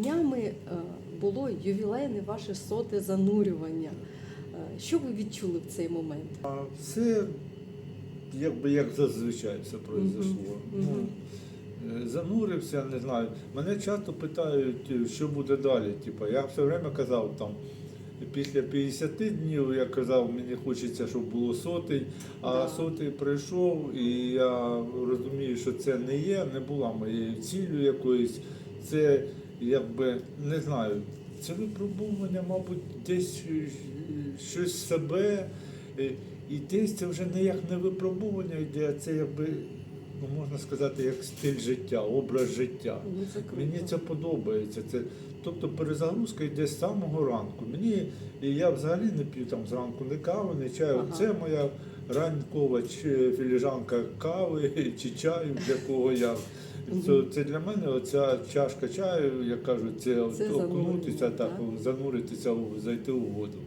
днями е, було ювілейне ваше соте занурювання. Е, Що ви відчули в цей момент? Все якби як зазвичай все произошло. Ну, е, занурився, не знаю. Мене часто питають, що буде далі. Типа, я все время казав там. Після 50 днів я казав, мені хочеться, щоб було сотий, а Да. сотий прийшов, і я розумію, що це не є, не була моєю ціллю якоюсь. Це якби не знаю, це випробування, мабуть, десь е, щось себе. е, І десь це вже не як не випробування йде, а це якби, ну можна сказати, як стиль життя, образ життя. Це. Мені це подобається. Це, тобто перезагрузка йде з самого ранку. Мені і я взагалі не п'ю там зранку ні кави, ні чаю. Ага. Це моя ранкова чи- філіжанка кави чи чаю, для кого я. Це, це для мене оця чашка чаю, як кажуть, це, Це окунутися, так, так? зануритися, зайти у воду.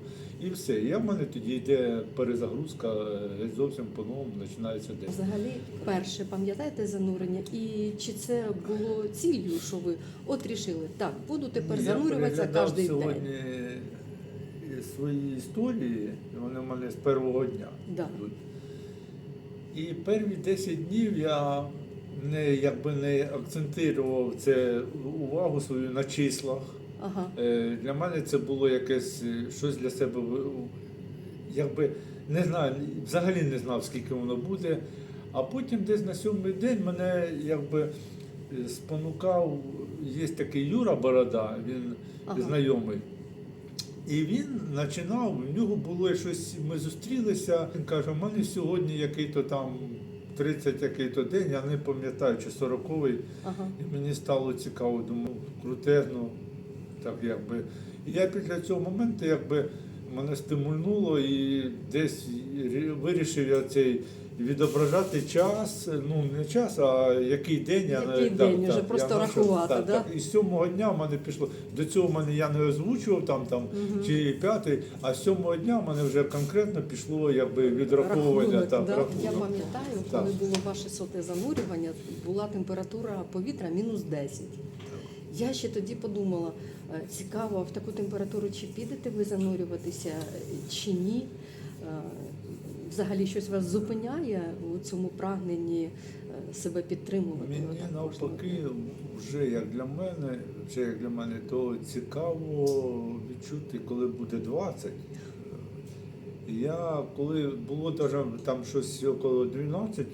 І все. І в мене тоді йде перезагрузка, е, зовсім по-новому починається день. Взагалі, перше пам'ятаєте занурення, і чи це було ціллю, що ви от рішили, так, буду тепер Я занурюватися кожен сьогодні день. е, свої історії, вони в мене з першого дня. Да. І перві 10 днів я не, якби не акцентував це увагу свою на числах. Ага. Е, Для мене це було якесь е, щось для себе, якби не знаю, взагалі не знав, скільки воно буде. А потім десь на сьомий день мене якби е, спонукав, є такий Юра Борода, він Ага. знайомий. І він починав, в нього було щось, ми зустрілися. Він каже, у мене сьогодні який-то там 30 який-то день, я не пам'ятаю, чи 40-й. Ага. І мені стало цікаво, думаю, крутезно, так якби. І я після цього моменту якби мене стимульнуло і десь рі- вирішив я цей відображати час, ну не час, а який день я Який так, день, так, вже просто я рахувати, так, да? так. І з сьомого дня в мене пішло. До цього в мене я не озвучував там, там Мгм. чи п'ятий, а з сьомого дня в мене вже конкретно пішло якби відраховування. Рахунок, так, да. рахунок. Я пам'ятаю, Так. коли було ваше соте занурювання, була температура повітря мінус 10. Я ще тоді подумала, е, цікаво, в таку температуру чи підете ви занурюватися, е, чи ні. Взагалі щось вас зупиняє у цьому прагненні е, себе підтримувати? Мені отак навпаки, вже як для мене, вже як для мене, то цікаво відчути, коли буде 20. Я коли було даже там щось около 12,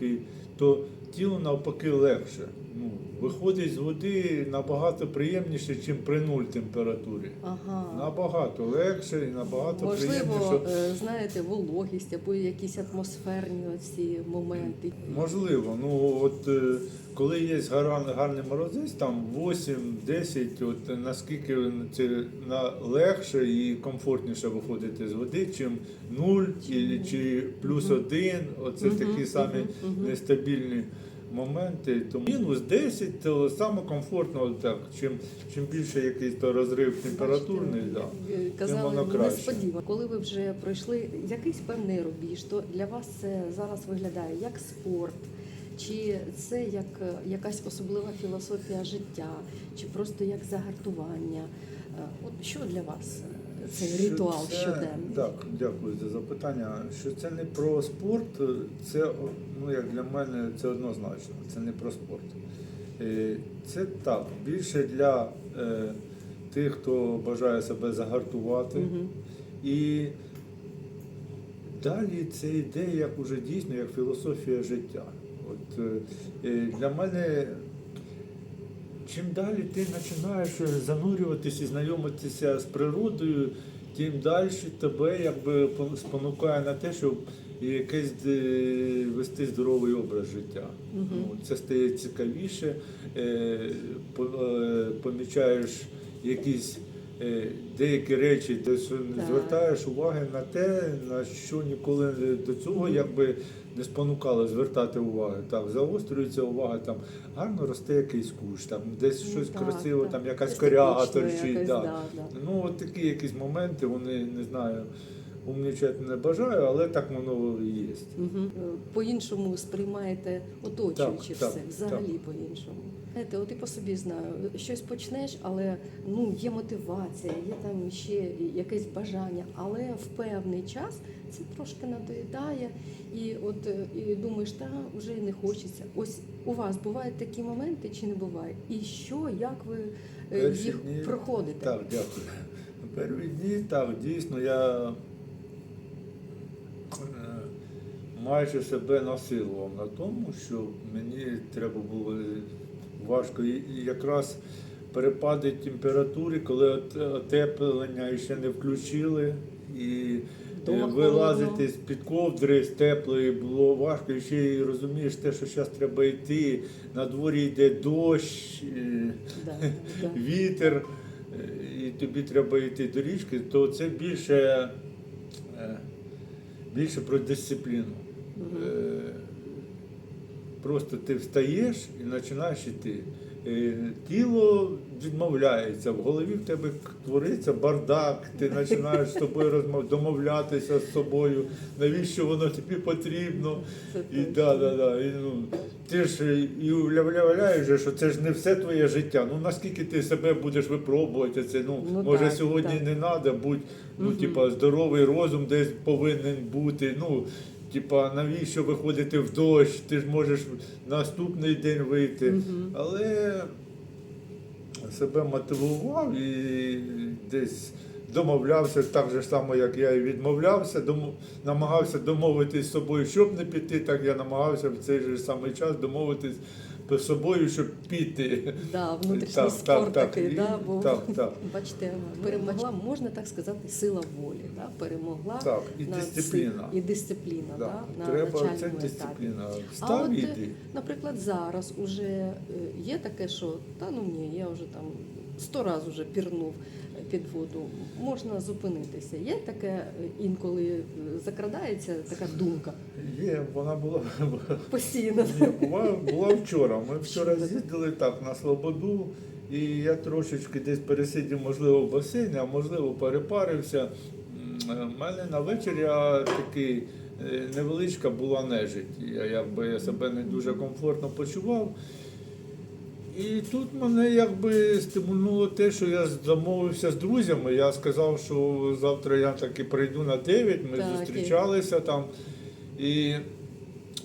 то тіло навпаки легше. Ну, виходить з води набагато приємніше, ніж при нуль температурі. Ага. Набагато легше і набагато Можливо, приємніше. е, знаєте, вологість або якісь атмосферні оці моменти. Можливо, ну от е, коли є гарний, гарний морозець, там 8-10, от наскільки це на легше і комфортніше виходити з води, чим 0 чи, чи плюс 1, оце такі самі нестабільні моменти. Тому мінус 10 то саме комфортно, так, чим, чим більше якийсь то розрив температурний. Да. е, Казали, воно краще. несподівано. Коли ви вже пройшли якийсь певний рубіж, то для вас це зараз виглядає як спорт, чи це як е, якась особлива філософія життя, чи просто як загартування. Е, От що для вас цей Що ритуал це- щоденний? Так, дякую за запитання. Що це не про спорт, це ну як для мене це однозначно. Це не про спорт. Е, Це так, більше для е, тих, хто бажає себе загартувати. Мгм. І далі це йде як уже дійсно як філософія життя. От е, для мене. Чим далі ти починаєш занурюватися і знайомитися з природою, тим далі тебе якби пон- спонукає на те, щоб якийсь е, вести здоровий образ життя. Угу. Ну, це стає цікавіше, е, е, помічаєш якісь деякі речі, де не звертаєш уваги на те, на що ніколи до цього якби не спонукало звертати уваги. Так, заострюється увага, там гарно росте якийсь кущ, там десь Ну, щось так, красиве, так. там якась коряга торчить. якось, Да. да, да. Ну, от такі якісь моменти, вони не знаю, умнічати не бажаю, але так воно і є. Мгм. Е, По-іншому сприймаєте оточуючи Так, так, все, взагалі так. по-іншому. Знаєте, от і по собі знаю, щось почнеш, але ну є мотивація, є там ще якесь бажання, але в певний час це трошки надоїдає, і от е, і думаєш, та вже не хочеться. Ось у вас бувають такі моменти чи не буває? І що, як ви е, Перші їх дні- проходите? Так, дякую. Перші дні, так, дійсно, я е, майже себе насилував на тому, що мені треба було важко. І і якраз перепади температури, коли отеплення ще не включили. І е, вилазити з-під ковдри, з теплої було важко. І ще й розумієш те, що зараз треба йти, на дворі йде дощ. е, вітер, е, і тобі треба йти до річки, то це більше, більше про дисципліну. Мгм. Е, Просто ти встаєш і починаєш йти. Е, Тіло відмовляється, в голові в тебе твориться бардак, ти починаєш з собою розмов... домовлятися з собою, навіщо воно тобі потрібно. І, да, да, да. І, ну, ти ж і уявляєш, що це ж не все твоє життя. Ну наскільки ти себе будеш випробувати, це ну, Ну, може так, сьогодні так. не треба, будь ну, Мгм. типа, здоровий розум десь повинен бути. Ну, типа, навіщо виходити в дощ? Ти ж можеш наступний день вийти. Мгм. Але себе мотивував і десь домовлявся так же само, як я і відмовлявся, дом... намагався домовитись з собою, щоб не піти, так я намагався в цей же самий час домовитись собою, щоб піти. Да, внутрішній Так, спорт так, такий, да, бо так, так. бачите, перемогла, можна так сказати, сила волі. Да? Перемогла Так, і над дисципліна. І дисципліна, Да. да, на Треба начальному це етапі. дисципліна. А от, і е, йди. наприклад, зараз уже е, є таке, що та ну ні, я вже там сто разів вже пірнув під воду, можна зупинитися. Є таке е, інколи е, закрадається така думка Є, вона була. постійно. Ні, була, була вчора. Ми вчора з'їздили так на Слободу, і я трошечки десь пересидів, можливо, в басейні, а можливо, перепарився. М, е, мене на вечір я такий невеличка була нежить. Я якби я себе не дуже комфортно почував. І тут мене якби стимульнуло те, що я замовився з друзями. Я сказав, що завтра я таки прийду на 9, ми Так, і- зустрічалися там. І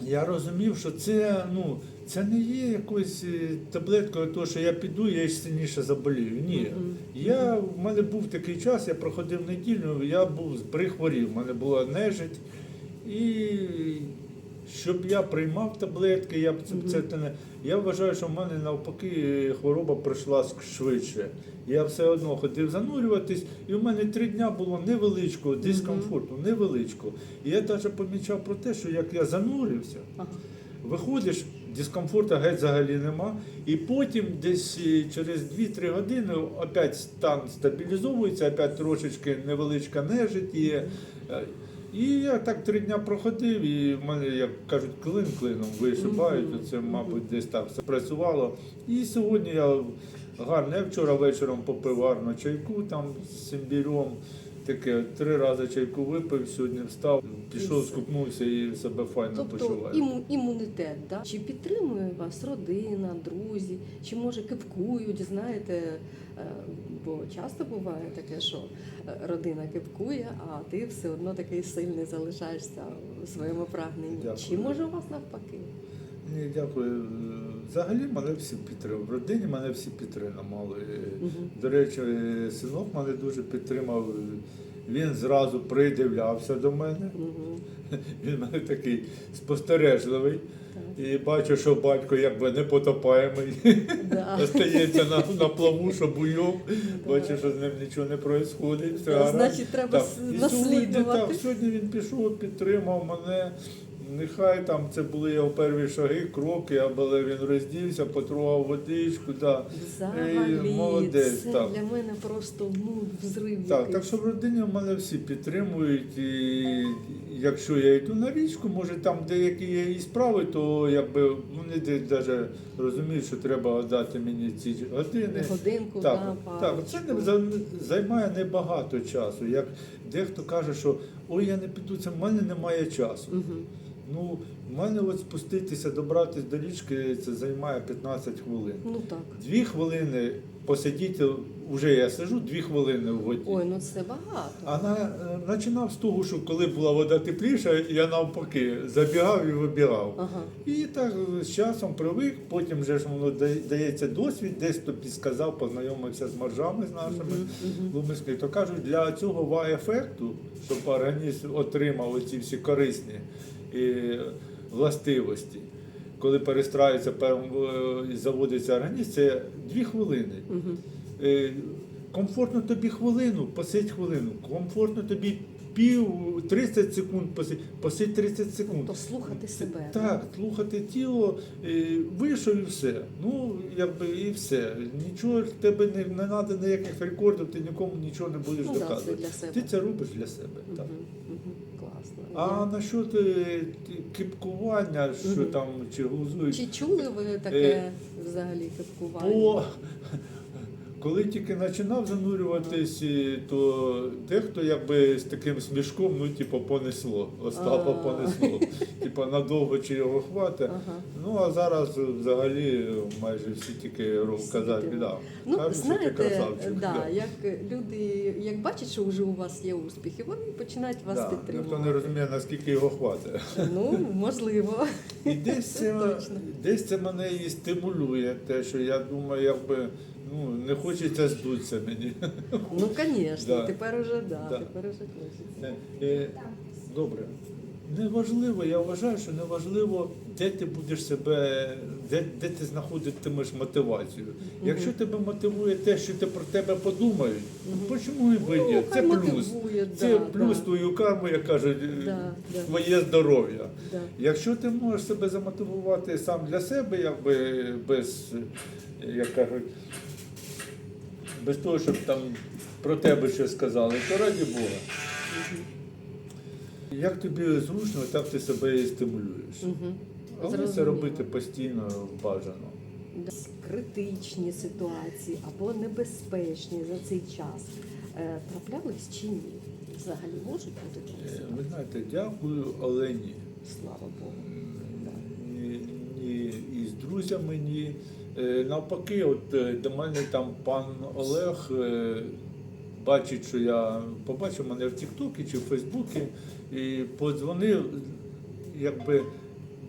я розумів, що це, ну, це не є якоюсь е, таблеткою, того, що я піду, я ще сильніше заболію. Ні. Я, в мене був такий час, я проходив неділю, я був прихворів, в мене була нежить. І щоб я приймав таблетки, я б це, це не. Я вважаю, що в мене навпаки хвороба пройшла швидше. Я все одно ходив занурюватись, і в мене три дня було невеличкого дискомфорту, невеличкого. І я навіть помічав про те, що як я занурився, Виходиш, дискомфорту геть взагалі нема. І потім десь е, через 2-3 години опять стан стабілізовується, опять трошечки невеличка нежить є. І я так три дня проходив, і в мене, як кажуть, клин клином вишибають. Це, мабуть, десь так все працювало. І сьогодні я гарно, я вчора вечором попив гарно чайку там з імбірем. Таке три рази чайку випив, сьогодні встав, пішов, скупнувся і себе файно Тобто почуваю. іму- імунітет, да? чи підтримує вас родина, друзі, чи може кипкують, знаєте, е, бо часто буває таке, що е, родина кипкує, а ти все одно такий сильний залишаєшся у своєму прагненні. Дякую. Чи може у вас навпаки? Ні, дякую. Взагалі мене всі підтримали. В родині мене всі підтримали. Мгм. До речі, синок мене дуже підтримав. Він зразу придивлявся до мене. Мгм. Він мене такий спостережливий. Так. І бачу, що батько якби не потопаємий. Да. Остається на, на плаву, що буйом. Да. Бачу, що з ним нічого не відбувається. Значить, треба Так, с- і сьогодні, так, сьогодні він пішов, підтримав мене. Нехай там це були його перші шаги, кроки, але він роздівся, потрогав водичку. Да. Взагалі, Ей, молодець, це так. для мене просто ну, взрив. Так, якийсь. так що в родині в мене всі підтримують. І якщо я йду на річку, може там деякі є і справи, то якби вони десь навіть розуміють, що треба дати мені ці години. Годинку, Так, да, так, це займає небагато часу. Як дехто каже, що ой, я не піду, це в мене немає часу. Угу. Ну, в мене от спуститися, добратися до річки, це займає 15 хвилин. Ну так. Дві хвилини посидіти, вже я сиджу, дві хвилини в воді. Ой, ну це багато. А на, починав з того, що коли була вода тепліша, я навпаки забігав і вибігав. Ага. І так з часом привик, потім вже ж воно дається досвід, десь хто підсказав, познайомився з моржами з нашими лумиськими. То кажуть, для цього вау-ефекту, щоб організм отримав оці всі корисні е, властивості. Коли перестраюється, пер- е, заводиться організм, це дві хвилини. Е, Комфортно тобі хвилину, посидь хвилину. Комфортно тобі пів 30 секунд, посидь, посидь 30 секунд. Тобто слухати себе. Так, слухати тіло, е, вийшов і все. Ну, якби і все. Нічого тебе не, не треба ніяких рекордів, ти нікому нічого не будеш Ну, доказувати. Ти це робиш для себе. Так. Мгм, мгм. Класно. А насчет кипкування, що там чи глузують, Чи чули ви таке Е, взагалі кипкування? Бо коли тільки починав занурюватись, то дехто якби з таким смішком, ну, типу, понесло. Остапа понесло. Типу, надовго чи його хватить. Ну а зараз взагалі майже всі тільки казати, да. Ну, кажуть, що ти знаєте, красавчик. да, як люди, як бачать, що вже у вас є успіхи, вони починають вас Да, підтримувати. Ніхто не розуміє, наскільки його хватить. Ну, можливо. І десь це, десь це мене і стимулює, те, що я думаю, якби ну, не хочеться здутися мені. Ну, звісно, Да. тепер уже да, Да. тепер уже хочеться. Е, Добре. Неважливо, я вважаю, що неважливо, де ти будеш себе, де, де ти знаходитимеш мотивацію. Якщо тебе мотивує те, що ти про тебе подумають, Мгм. чому і би Ну, ні? Це плюс. мотивує, Це да, плюс да. твою карму, як кажуть, Да, да. твоє здоров'я. Да. Якщо ти можеш себе замотивувати сам для себе, якби без, як кажуть, без того, щоб там про тебе щось сказали, то раді Бога. Як тобі зручно, так ти себе і стимулюєш. Мгм. Але це робити постійно бажано. Критичні ситуації або небезпечні за цей час е, траплялись чи ні? Взагалі можуть бути такі Е, Ви знаєте, дякую, але ні. Слава Богу. Ні, ні і з друзями, ні. Е, Навпаки, от е, до мене там пан Олег е, бачить, що я побачив мене в Тіктокі чи в Фейсбуці і подзвонив, якби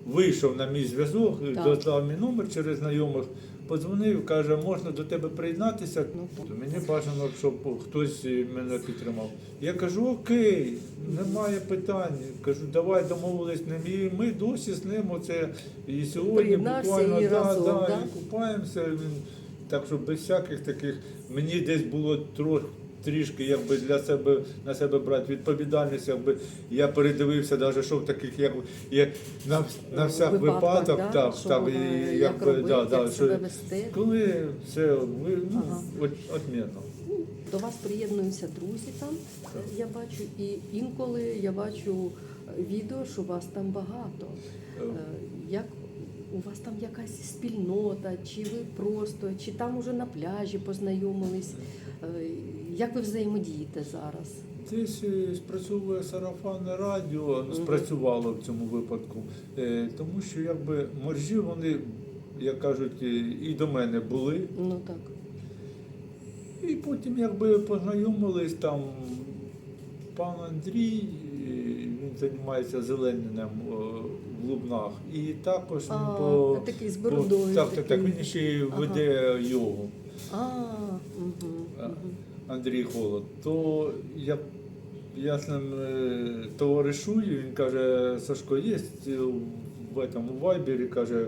вийшов на мій зв'язок, додав мій номер через знайомих. Подзвонив, каже, можна до тебе приєднатися. Ну. Мені бажано, щоб хтось мене підтримав. Я кажу, окей, немає питань. Кажу, давай домовились ним. І ми досі з ним оце і сьогодні буквально і да, разом, да, да? і купаємося. Він- Так що без всяких таких мені десь було трохи. Трішки якби для себе на себе брати відповідальність, якби я передивився, навіть що в таких як, як на, на всяк Випадках, випадок, да? так, Що так, воно, і як якби, робити, да, да, як що, себе вести. коли все ви, ну, Ага. от, отмінно. Ну, До вас приєднуються друзі там, е, я бачу, і інколи я бачу е, відео, що вас там багато. Е. Е, Як у вас там якась спільнота, чи ви просто, чи там уже на пляжі познайомились? Е, Як ви взаємодієте зараз? Десь е, спрацьовує сарафанне радіо, спрацювало в цьому випадку, Е, тому що якби моржі вони, як кажуть, е, і до мене були. Ну так. І потім якби познайомились там пан Андрій, він займається зелененням е, в Лубнах. І також він А, по, такий з бородою. так, так, так, він ще й веде йогу. А. Андрій Холод, то я, я з ним е, товаришую, він каже, Сашко, є в этом, у Вайбері, каже,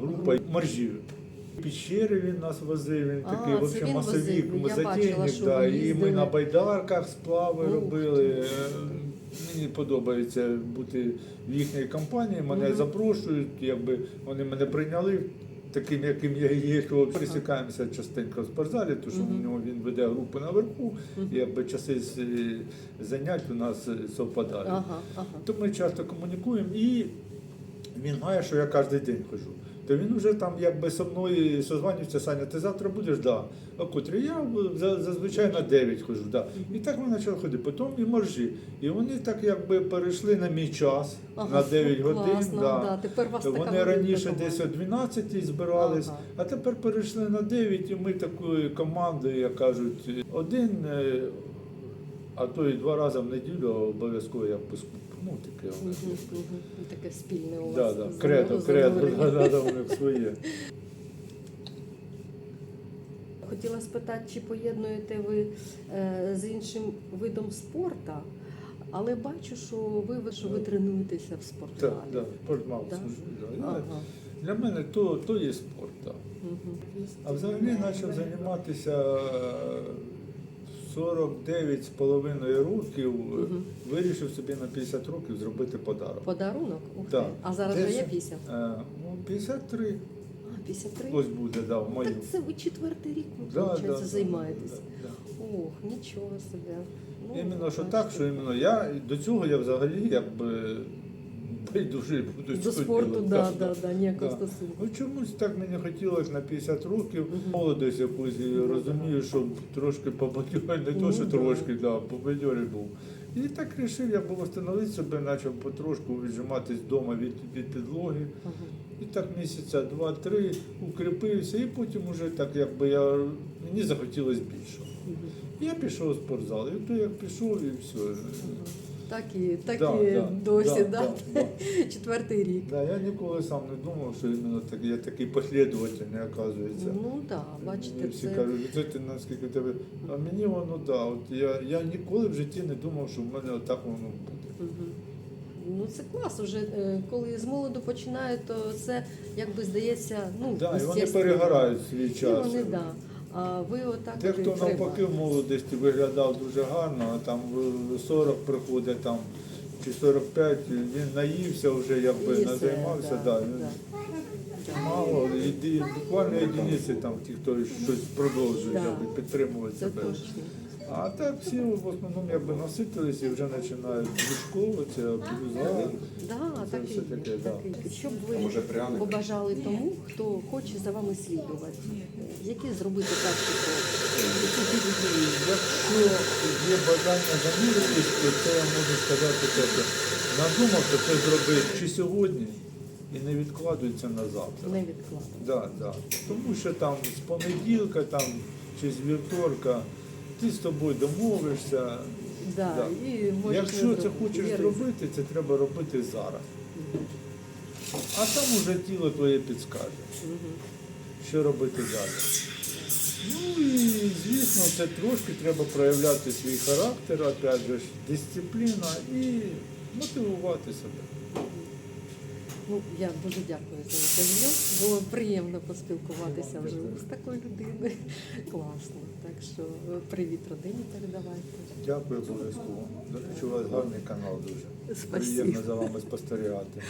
група моржів. Піщери він нас возив, він А, такий вообще масовік, возив, я бачила, затейник, що да, і ми на байдарках сплави Ух робили. ти. Е, Мені подобається бути в їхній компанії, мене Мгм. запрошують, якби вони мене прийняли. Таким, яким я є, що пересікаємося частенько в спортзалі, тому що в нього він веде групу наверху, і якби часи е, занять у нас е, совпадають. Ага, ага. То ми часто комунікуємо і він має, що я кожен день хожу. То він вже там якби со мною созванюється, Саня, ти завтра будеш? Да. А котрі я зазвичай на 9 хожу. Да. І так ми почали ходити. Потім і моржі. І вони так якби перейшли на мій час, Ага, на 9 ну, годин. да. да. Тепер вас То така вони раніше десь о 12 збирались, Ага. а тепер перейшли на 9, і ми такою командою, як кажуть, один, е, а то і два рази в неділю обов'язково я пуску. Ну, таке у нас є. Таке спільне у вас. Да, да. Кредо, кредо, да, да, у них своє. Хотіла спитати, чи поєднуєте ви е, з іншим видом спорту, але бачу, що ви, ви- що ви тренуєтеся в спортзалі. Так, да, спорт Да? Да. Ага. Для мене то, то є спорт. Мгм. А взагалі почав займатися е, 49 з половиною років. Мгм. Вирішив собі на 50 років зробити подарок. Подарунок? Ух Да. А зараз вже є 50? Е, ну, 53 А, 53? ось буде, да, в мою. Так це ви четвертий рік, виходить, да, да, займаєтесь. да, да. Ох, нічого собі. Ну, Іменно що так, що іменно я до цього я взагалі якби байдужий буду До спорту, да, Так, да, да, ніякого Да. стосунку. Ну чомусь так мені хотілося на 50 років, Мгм. молодість якусь, і розумію, що трошки побадьорий, не Ну, то, що да. трошки, да, побадьорий був. І так вирішив, я був встановити себе, почав потрошку віджиматись вдома від, від підлоги. І так місяця два-три укріпився, і потім уже так якби я мені захотілося більше. І Я пішов у спортзал. І то як пішов, і все. Так і, так Да, і да, досі, да, да, да, четвертий рік. Да, я ніколи сам не думав, що іменно так, я такий послідовательний, оказується. Ну так, да, бачите, Мені всі це кажуть, «Це ти наскільки тебе. А мені воно да. От я, я ніколи в житті не думав, що в мене отак воно буде. Мгм. Ну це клас уже, е, коли з молоду починають, то це якби здається, ну, Да, і вони перегорають свій І час. вони, да. А ви отак Те, хто навпаки в молодості виглядав дуже гарно, а там 40 приходить там чи 45, він наївся вже, якби І все, займався. да, Да, да. Мало, і, буквально єдиниці там ті, хто щось продовжує Да. якби, підтримувати Це себе. точно. А так всі в основному якби наситились і вже починають дружковуватися, блюзали. Да, так і все є, таке, так да. і є. Що б ви Може, побажали тому, хто хоче за вами слідувати? Які зробити перші кроки? Якщо є бажання заміритись, то це я можу сказати, що надумав, то це зробити чи сьогодні і не відкладується на завтра. Не відкладати. Да, да. Тому що там з понеділка там, чи з вівторка ти з тобою домовишся. Да, Да. і Якщо це хочеш ризик. зробити, це треба робити зараз. А там уже тіло твоє підскаже, що робити далі. Ну і звісно, це трошки треба проявляти свій характер, опять же, дисципліна і мотивувати себе. Ну, я дуже дякую за інтерв'ю. Було приємно поспілкуватися вже з такою людиною. Класно. Так що е, привіт родині передавайте. Дякую обов'язково. У вас гарний канал дуже. Спасибо. Приємно за вами спостерігати.